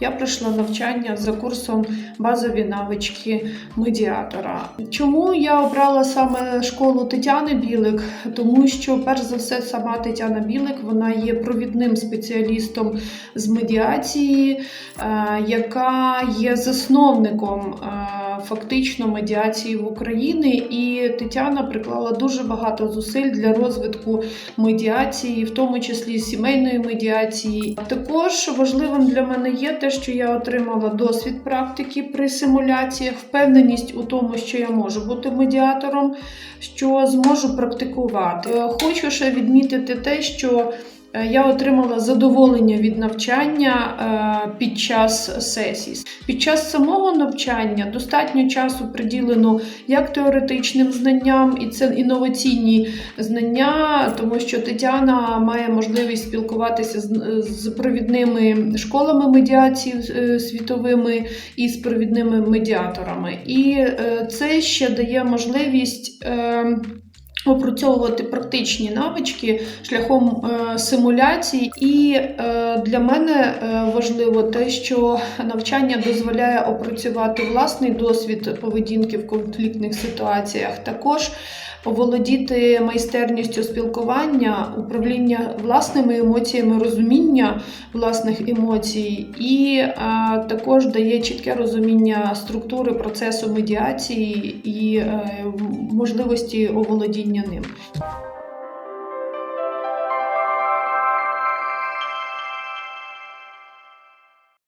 я пройшла навчання за курсом базові навички медіатора. Чому я обрала саме школу Тетяни Білик? Тому що, перш за все, сама Тетяна Білик вона є провідним спеціалістом з медіації, е, яка є засновником е, фактично медіації в Україні. І Тетяна приклала дуже багато зусиль для розвитку медіації, в тому числі сімейної медіації. Також важливим для мене є те, що я отримала досвід практики при симуляціях, впевненість у тому, що я можу бути медіатором, що зможу практикувати. Е, Хочу ще відмітити те, що я отримала задоволення від навчання е, під час сесій. Під час самого навчання достатньо часу приділено як теоретичним знанням, і це інноваційні знання, тому що Тетяна має можливість спілкуватися з, провідними школами медіації е, світовими і з провідними медіаторами. І е, це ще дає можливість. Опрацьовувати практичні навички шляхом е, симуляцій, і е, для мене е, важливо те, що навчання дозволяє опрацювати власний досвід поведінки в конфліктних ситуаціях, також оволодіти майстерністю спілкування, управління власними емоціями, розуміння власних емоцій, і е, також дає чітке розуміння структури процесу медіації і е, можливості оволодіння ним.